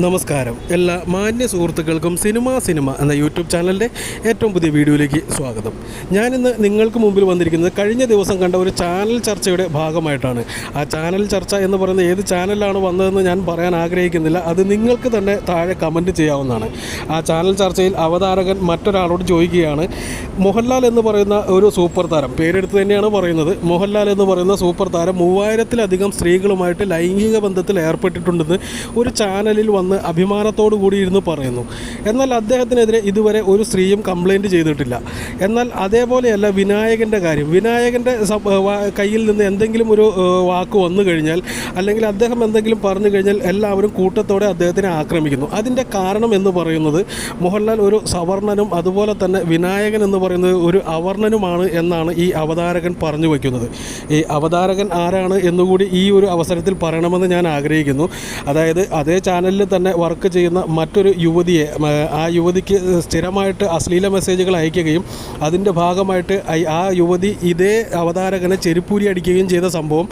നമസ്കാരം. എല്ലാ മാന്യ സുഹൃത്തുക്കൾക്കും സിനിമ സിനിമ എന്ന യൂട്യൂബ് ചാനലിന്റെ ഏറ്റവും പുതിയ വീഡിയോയിലേക്ക് സ്വാഗതം. ഞാനിന്ന് നിങ്ങൾക്ക് മുമ്പിൽ വന്നിരിക്കുന്നത് കഴിഞ്ഞ ദിവസം കണ്ട ഒരു ചാനൽ ചർച്ചയുടെ ഭാഗമായിട്ടാണ്. ആ ചാനൽ ചർച്ച എന്ന് പറയുന്ന ഏത് ചാനലിലാണ് വന്നതെന്ന് ഞാൻ പറയാൻ ആഗ്രഹിക്കുന്നില്ല. അത് നിങ്ങൾക്ക് തന്നെ താഴെ കമന്റ് ചെയ്യാവുന്നതാണ്. ആ ചാനൽ ചർച്ചയിൽ അവതാരകൻ മറ്റൊരാളോട് ചോദിക്കുകയാണ്. മോഹൻലാൽ എന്ന് പറയുന്ന ഒരു സൂപ്പർ താരം പേരെടുത്ത് തന്നെയാണ് പറയുന്നത്. മോഹൻലാൽ എന്ന് പറയുന്ന സൂപ്പർ താരം മൂവായിരത്തിലധികം സ്ത്രീകളുമായിട്ട് ലൈംഗിക ബന്ധത്തിൽ ഏർപ്പെട്ടിട്ടുണ്ടെന്ന് ഒരു ചാനലിൽ വന്ന് അഭിമാനത്തോടു കൂടി ഇരുന്ന് പറയുന്നു. എന്നാൽ അദ്ദേഹത്തിനെതിരെ ഇതുവരെ ഒരു സ്ത്രീയും കംപ്ലൈന്റ് ചെയ്തിട്ടില്ല. എന്നാൽ അതേപോലെയല്ല വിനായകന്റെ കാര്യം. വിനായകന്റെ കയ്യിൽ നിന്ന് എന്തെങ്കിലും ഒരു വാക്ക് വന്നു കഴിഞ്ഞാൽ അല്ലെങ്കിൽ അദ്ദേഹം എന്തെങ്കിലും പറഞ്ഞു കഴിഞ്ഞാൽ എല്ലാവരും കൂട്ടത്തോടെ അദ്ദേഹത്തിനെ ആക്രമിക്കുന്നു. അതിന്റെ കാരണം എന്ന് പറയുന്നത് മോഹൻലാൽ ഒരു സവർണനും അതുപോലെ തന്നെ വിനായകൻ എന്ന് പറയുന്നത് ഒരു അവർണനുമാണ് എന്നാണ് ഈ അവതാരകൻ പറഞ്ഞു വയ്ക്കുന്നത് ഈ അവതാരകൻ ആരാണ് എന്നുകൂടി ഈ ഒരു അവസരത്തിൽ പറയണമെന്ന് ഞാൻ ആഗ്രഹിക്കുന്നു. അതായത് അതേ ചാനലിൽ തന്നെ വർക്ക് ചെയ്യുന്ന മറ്റൊരു യുവതിയെ ആ യുവതിക്ക് സ്ഥിരമായിട്ട് അശ്ലീല മെസ്സേജുകൾ അയക്കുകയും അതിന്റെ ഭാഗമായിട്ട് ആ യുവതി ഇതേ അവതാരകനെ ചെരുപ്പൂരി അടിക്കുകയും ചെയ്ത സംഭവം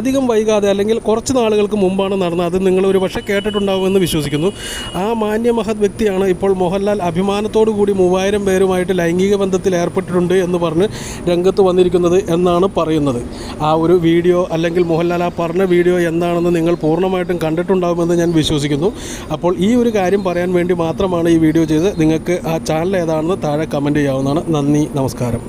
അധികം വൈകാതെ അല്ലെങ്കിൽ കുറച്ച് നാളുകൾക്ക് മുമ്പാണ് നടന്നത്. അത് നിങ്ങൾ ഒരു പക്ഷേ കേട്ടിട്ടുണ്ടാവുമെന്ന് വിശ്വസിക്കുന്നു. ആ മാന്യമഹത് വ്യക്തിയാണ് ഇപ്പോൾ മോഹൻലാൽ അഭിമാനത്തോടു കൂടി മൂവായിരം പേരുമായിട്ട് ലൈംഗിക ബന്ധത്തിൽ ഏർപ്പെട്ടിട്ടുണ്ട് എന്ന് പറഞ്ഞ് രംഗത്ത് വന്നിരിക്കുന്നത് എന്നാണ് പറയുന്നത്. ആ ഒരു വീഡിയോ അല്ലെങ്കിൽ മോഹൻലാൽ ആ പറഞ്ഞ വീഡിയോ എന്താണെന്ന് നിങ്ങൾ പൂർണമായിട്ടും കണ്ടിട്ടുണ്ടാവുമെന്ന് ഞാൻ വിശ്വസിക്കുന്നു. അപ്പോൾ ഈ ഒരു കാര്യം പറയാൻ വേണ്ടി മാത്രമാണ് ഈ വീഡിയോ ചെയ്ത് നിങ്ങൾക്ക് ആ ചാനൽ ഏതാണെന്ന് താഴെ കമന്റ് ചെയ്യാവുന്നതാണ്. നന്ദി നമസ്കാരം.